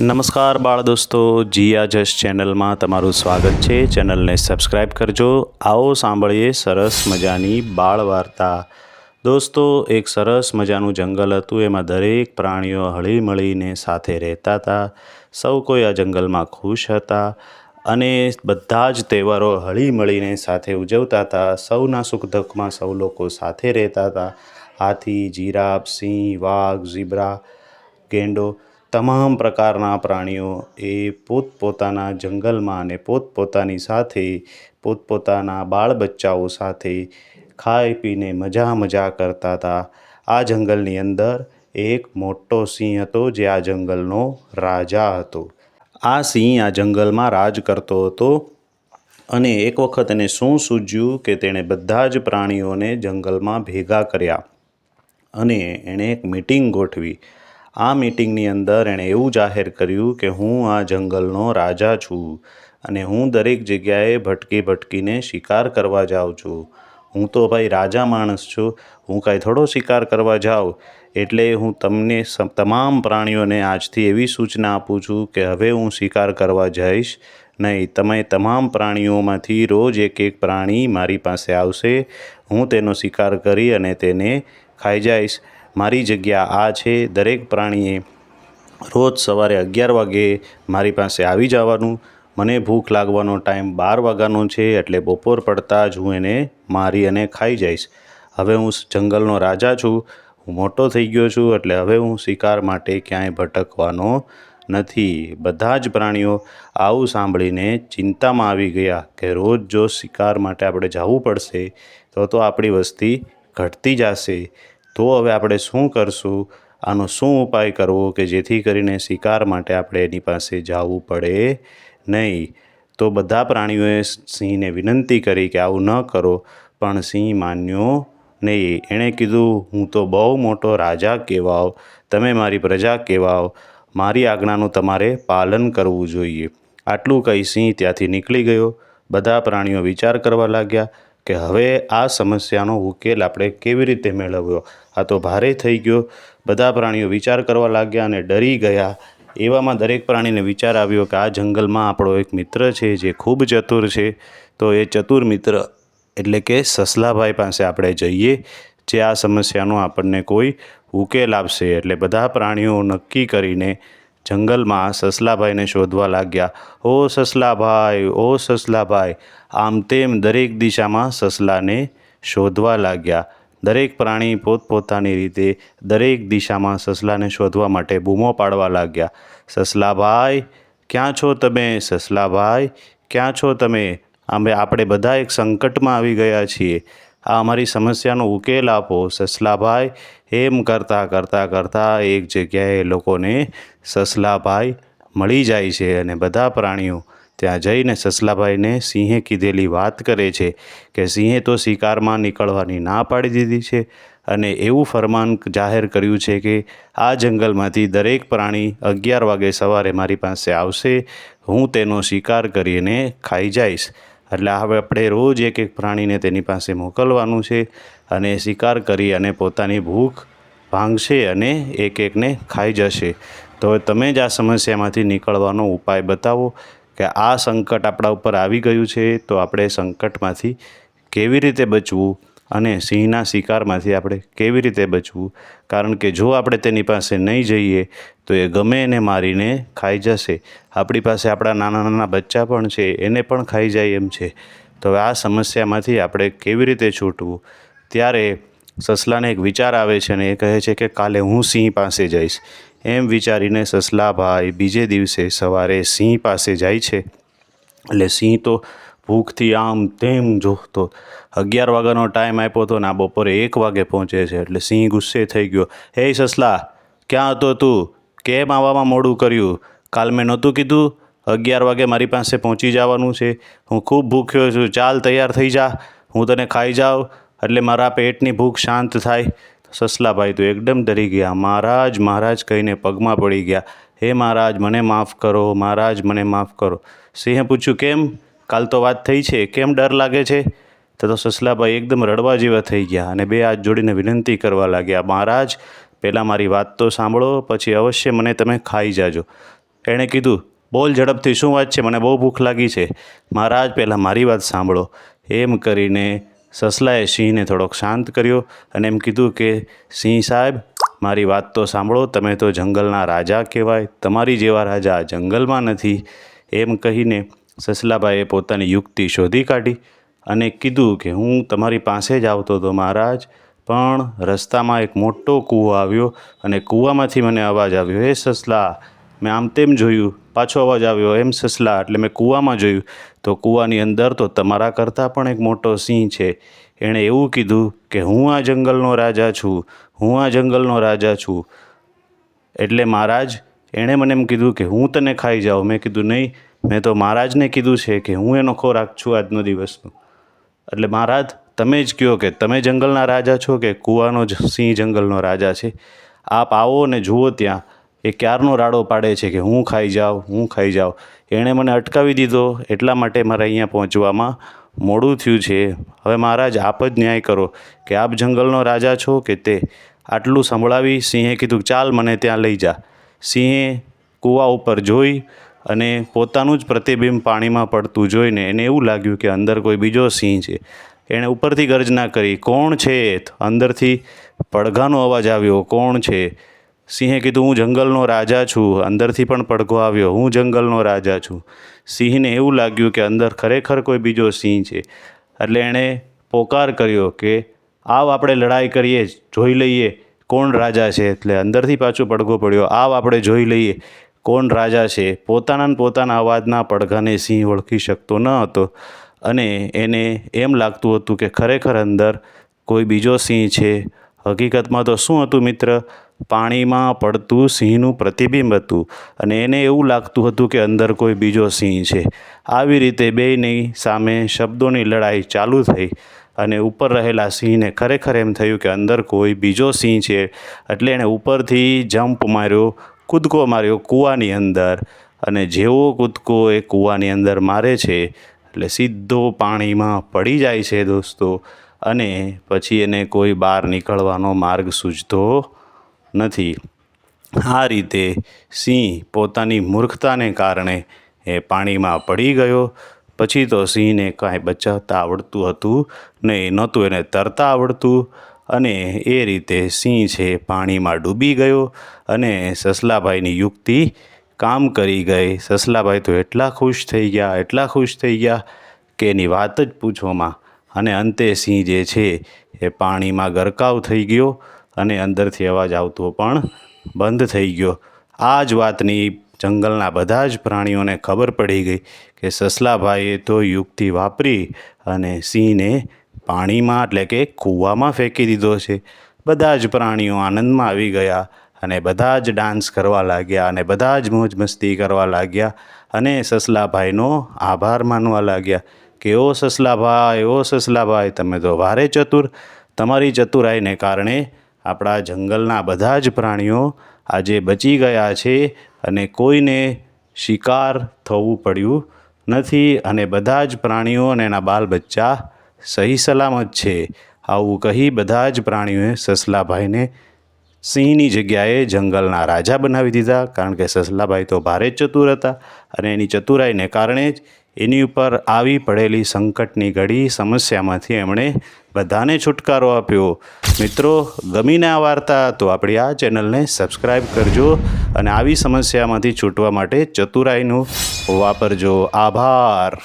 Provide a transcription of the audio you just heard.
નમસ્કાર બાળ દોસ્તો, જીયા જસ ચેનલમાં તમારું સ્વાગત છે. ચેનલને સબસ્ક્રાઈબ કરજો. આવો સાંભળીએ સરસ મજાની બાળ વાર્તા. દોસ્તો, એક સરસ મજાનું જંગલ હતું. એમાં દરેક પ્રાણીઓ હળીમળીને સાથે રહેતા હતા. સૌ કોઈ આ જંગલમાં ખુશ હતા અને બધા જ તહેવારો હળીમળીને સાથે ઉજવતા હતા. સૌના સુખ દુઃખમાં સૌ લોકો સાથે રહેતા હતા. હાથી, જીરાફ, સિંહ, વાઘ, ઝીબ્રા, ગેંડો તમામ પ્રકારના પ્રાણીઓ એ પોતપોતાના જંગલમાં અને પોતપોતાની સાથે, પોતપોતાના બાળ બચ્ચાઓ સાથે ખાઈ પીને મજા મજા કરતા હતા. આ જંગલની અંદર એક મોટો સિંહ હતો જે આ જંગલનો રાજા હતો. આ સિંહ આ જંગલમાં રાજ કરતો હતો અને એક વખત એને શું સૂજ્યું કે તેણે બધા જ પ્રાણીઓને જંગલમાં ભેગા કર્યા અને એણે એક મિટિંગ ગોઠવી. આ મીટિંગની અંદર એણે એવું જાહેર કર્યું કે હું આ જંગલનો રાજા છું અને હું દરેક જગ્યાએ ભટકી ભટકીને શિકાર કરવા જાઉં છું. હું તો ભાઈ રાજા માણસ છું. હું કાંઈ થોડો શિકાર કરવા જાઉં. એટલે હું તમને તમામ પ્રાણીઓને આજથી એવી સૂચના આપું છું કે હવે હું શિકાર કરવા જઈશ. નહીં, તમે તમામ પ્રાણીઓમાંથી રોજ એક એક પ્રાણી મારી પાસે આવશે. હું તેનો શિકાર કરી અને તેને ખાઈ જઈશ. મારી જગ્યા આ છે. દરેક પ્રાણીએ રોજ સવારે અગિયાર વાગે મારી પાસે આવી જવાનું. મને ભૂખ લાગવાનો ટાઈમ બાર વાગ્યાનો છે એટલે બપોર પડતાં જ હું એને મારી અને ખાઈ જઈશ. હવે હું જંગલનો રાજા છું. હું મોટો થઈ ગયો છું એટલે હવે હું શિકાર માટે ક્યાંય ભટકવાનો નથી. બધા જ પ્રાણીઓ આવું સાંભળીને ચિંતામાં આવી ગયા કે રોજ જો શિકાર માટે આપણે જવું પડશે, તો તો આપણી વસ્તી ઘટતી જશે. તો હવે આપણે શું કરશું? આનો શું ઉપાય કરવો કે જેથી કરીને શિકાર માટે આપણે એની પાસે જવું પડે નહીં? તો બધા પ્રાણીઓએ સિંહને વિનંતી કરી કે આવું ન કરો, પણ સિંહ માન્યો નહીં. એણે કીધું, હું તો બહુ મોટો રાજા કહેવાવ તમે મારી પ્રજા કહેવાવ મારી આજ્ઞાનું તમારે પાલન કરવું જોઈએ. આટલું કહી સિંહ ત્યાંથી નીકળી ગયો. બધા પ્રાણીઓ વિચાર કરવા લાગ્યા. કે હવે આ સમસ્યાનો ઉકેલ આપણે કેવી રીતે મેળવ્યો? આ તો ભારે થઈ ગયો. બધા પ્રાણીઓ વિચાર કરવા લાગ્યા અને ડરી ગયા. એવામાં દરેક પ્રાણીને વિચાર આવ્યો કે આ જંગલમાં આપણો એક મિત્ર છે જે ખૂબ ચતુર છે. તો એ ચતુર મિત્ર એટલે કે સસલાભાઈ પાસે આપણે જઈએ, જે આ સમસ્યાનો આપણને કોઈ ઉકેલ આપશે. એટલે બધા પ્રાણીઓ નક્કી કરીને જંગલમાં સસલાભાઈને શોધવા લાગ્યા, ઓ સસલાભાઈ ઓ સસલાભાઈ. આમ તેમ દરેક દિશામાં સસલાને શોધવા લાગ્યા. દરેક પ્રાણી પોતપોતાની રીતે દરેક દિશામાં સસલાને શોધવા માટે બૂમો પાડવા લાગ્યા. સસલાભાઈ, ક્યાં છો તમે? સસલાભાઈ, ક્યાં છો તમે? અમે, આપણે બધા એક સંકટમાં આવી ગયા છીએ. આ અમારી સમસ્યાનો ઉકેલ આપો. સસલાભાઈ એમ કરતાં કરતાં કરતાં એક જગ્યાએ લોકોને સસલાભાઈ મળી જાય છે અને બધા પ્રાણીઓ ત્યાં જઈને સસલાભાઈને સિંહે કીધેલી વાત કરે છે કે સિંહે તો શિકારમાં નીકળવાની ના પાડી દીધી છે અને એવું ફરમાન જાહેર કર્યું છે કે આ જંગલમાંથી દરેક પ્રાણી અગિયાર વાગે સવારે મારી પાસે આવશે, હું તેનો શિકાર કરીને ખાઈ જઈશ. એટલે હવે આપણે રોજ એક એક પ્રાણીને તેની પાસે મોકલવાનું છે અને શિકાર કરી અને પોતાની ભૂખ ભાંગશે અને એક એકને ખાઈ જશે. તો તમે જ આ સમસ્યામાંથી નીકળવાનો ઉપાય બતાવો કે આ સંકટ આપણા ઉપર આવી ગયું છે, તો આપણે સંકટમાંથી કેવી રીતે બચવું? અને સિંહના શિકારમાંથી આપણે કેવી રીતે બચવું? કારણ કે જો આપણે તેની પાસે નહીં જઈએ, તો એ ગમે એને મારીને ખાઈ જશે. આપણી પાસે આપણા નાના નાના બચ્ચા પણ છે, એને પણ ખાઈ જાય એમ છે. તો હવે આ સમસ્યામાંથી આપણે કેવી રીતે છૂટવું? ત્યારે સસલાને એક વિચાર આવે છે અને એ કહે છે કે કાલે હું સિંહ પાસે જઈશ. એમ વિચારીને સસલાભાઈ બીજે દિવસે સવારે સિંહ પાસે જાય છે. એટલે સિંહ તો ભૂખથી આમ તેમ જોતો. અગિયાર વાગ્યાનો ટાઈમ આપ્યો હતો ને આ બપોરે એક વાગે પહોંચે છે એટલે સિંહ ગુસ્સે થઈ ગયો. હે સસલા, ક્યાં હતો તું? કેમ આવવામાં મોડું કર્યું? કાલ મેં નહોતું કીધું? અગિયાર વાગે મારી પાસે પહોંચી જવાનું છે. હું ખૂબ ભૂખ્યો છું. ચાલ તૈયાર થઈ જા. હું તને ખાઈ જાઉં. એટલે મારા પેટની ભૂખ શાંત થાય. સસલાભાઈ તો એકદમ ડરી ગયા. મહારાજ મહારાજ, કહીને પગમાં પડી ગયા. હે મહારાજ, મને માફ કરો. મહારાજ, મને માફ કરો. સિંહે પૂછ્યું, કેમ? કાલ તો વાત થઈ છે, કેમ ડર લાગે છે? તો તો સસલાભાઈ એકદમ રડવા જેવા થઈ ગયા અને બે હાથ જોડીને વિનંતી કરવા લાગ્યા, મહારાજ, પહેલાં મારી વાત તો સાંભળો, પછી અવશ્ય મને તમે ખાઈ જાજો. એણે કીધું, બોલ ઝડપથી, શું વાત છે? મને બહુ ભૂખ લાગી છે. મહારાજ, પહેલાં મારી વાત સાંભળો. એમ કરીને સસલાએ સિંહને થોડોક શાંત કર્યો અને એમ કીધું કે, સિંહ સાહેબ, મારી વાત તો સાંભળો, તમે તો જંગલના રાજા કહેવાય. તમારી જેવા રાજા જંગલમાં નથી. એમ કહીને સસલાભાઈએ પોતાની યુક્તિ શોધી કાઢી અને કીધું કે હું તમારી પાસે જ આવતો હતો મહારાજ, પણ રસ્તામાં એક મોટો કૂવો આવ્યો અને કૂવામાંથી મને અવાજ આવ્યો, હે સસલા, મેં આમ તેમ જોયું, પાછો અવાજ આવ્યો, એમ સસલા, એટલે મેં કૂવામાં જોયું. તો કૂવાની અંદર તો તમારા કરતાં પણ એક મોટો સિંહ છે. એણે એવું કીધું કે હું આ જંગલનો રાજા છું, હું આ જંગલનો રાજા છું. એટલે મહારાજ, એણે મને એમ કીધું કે હું તને ખાઈ જાઉં. મેં કીધું, નહીં મેં તો મહારાજને કીધું છે કે હું એનો ખોરાક છું આજનો દિવસનો. એટલે મહારાજ, તમે જ કહો કે તમે જંગલના રાજા છો કે કૂવાનો જ સિંહ જંગલનો રાજા છે? આપ આવો અને જુઓ ત્યાં. એ ક્યારનો રાડો પાડે છે કે હું ખાઈ જાઉં, હું ખાઈ જાઉં? એણે મને અટકાવી દીધો. એટલા માટે મારે અહીંયા પહોંચવામાં મોડું થયું છે. હવે મહારાજ, આપ જ ન્યાય કરો કે આપ જંગલનો રાજા છો કે તે. આટલું સંભળાવી સિંહે કીધું, ચાલ મને ત્યાં લઈ જા. સિંહે કૂવા ઉપર જોઈ અને પોતાનું જ પ્રતિબિંબ પાણીમાં પડતું જોઈને એને એવું લાગ્યું કે અંદર કોઈ બીજો સિંહ છે. એણે ઉપરથી ગર્જના કરી, કોણ છે અંદરથી પડઘાનો અવાજ આવ્યો, કોણ છે? સિંહે કીધું, હું જંગલનો રાજા છું. અંદરથી પણ પડઘો આવ્યો, હું જંગલનો રાજા છું. સિંહને એવું લાગ્યું કે અંદર ખરેખર કોઈ બીજો સિંહ છે. એટલે એણે પોકાર કર્યો કે, આવ આપણે લડાઈ કરીએ, જોઈ લઈએ કોણ રાજા છે. એટલે અંદરથી પાછો પડઘો પડ્યો, આવ આપણે જોઈ લઈએ કોણ રાજા છે? પોતાના પોતાના અવાજના પડઘાને સિંહ ઓળખી શકતો ન હતો. અને એને એમ લાગતું હતું કે ખરેખર અંદર કોઈ બીજો સિંહ છે. હકીકતમાં તો શું હતું મિત્ર? પાણીમાં પડતું સિંહનું પ્રતિબિંબ હતું. અને એને એવું લાગતું હતું કે અંદર કોઈ બીજો સિંહ છે. આવી રીતે બેયની સામે શબ્દોની લડાઈ ચાલુ થઈ. અને ઉપર રહેલા સિંહને ખરેખર એમ થયું કે અંદર કોઈ બીજો સિંહ છે. એટલે એણે ઉપરથી જમ્પ માર્યો કૂદકો માર્યો કૂવાની અંદર અને જેવો કૂદકો એ કૂવાની અંદર મારે છે, એટલે સીધો પાણીમાં પડી જાય છે દોસ્તો અને પછી એને કોઈ બહાર નીકળવાનો માર્ગ સૂઝતો નથી. આ રીતે સિંહ પોતાની મૂર્ખતાને કારણે એ પાણીમાં પડી ગયો. પછી તો સિંહને કાંઈ બચાવતા આવડતું હતું નહીં, નહોતું એને તરતા આવડતું. અને એ રીતે સિંહ છે પાણીમાં ડૂબી ગયો અને સસલાભાઈની યુક્તિ કામ કરી ગઈ. સસલાભાઈ તો એટલા ખુશ થઈ ગયા, એટલા ખુશ થઈ ગયા કે એની વાત જ પૂછોમાં અને અંતે સિંહ જે છે એ પાણીમાં ગરકાવ થઈ ગયો અને અંદરથી અવાજ આવતો પણ બંધ થઈ ગયો. આ જ વાતની જંગલના બધા જ પ્રાણીઓને ખબર પડી ગઈ કે સસલાભાઈએ તો યુક્તિ વાપરી અને સિંહને પાણીમાં એટલે કે કૂવામાં ફેંકી દીધો છે. બધા જ પ્રાણીઓ આનંદમાં આવી ગયા અને બધા જ ડાન્સ કરવા લાગ્યા અને બધા જ મોજ મસ્તી કરવા લાગ્યા અને સસલાભાઈનો આભાર માનવા લાગ્યા કે, ઓ સસલાભાઈ ઓ સસલાભાઈ, તમે તો વારે ચતુર. તમારી ચતુરાઈને કારણે આપણા જંગલના બધા જ પ્રાણીઓ આજે બચી ગયા છે અને કોઈને શિકાર થવું પડ્યું નથી અને બધા જ પ્રાણીઓ અને એના બાલ બચ્ચા સહી સલામત છે. આવું કહી બધા જ પ્રાણીઓએ સસલાભાઈને સિંહની જગ્યાએ જંગલના રાજા બનાવી દીધા. કારણ કે સસલાભાઈ તો ભારે જ ચતુર હતા અને એની ચતુરાઈને કારણે જ એની ઉપર આવી પડેલી સંકટની ઘડી સમસ્યામાંથી એમણે બધાને છુટકારો આપ્યો. મિત્રો, ગમીને આ વાર્તા તો આપણી આ ચેનલને સબસ્ક્રાઈબ કરજો અને આવી સમસ્યામાંથી છૂટવા માટે ચતુરાઈનું વાપરજો. આભાર.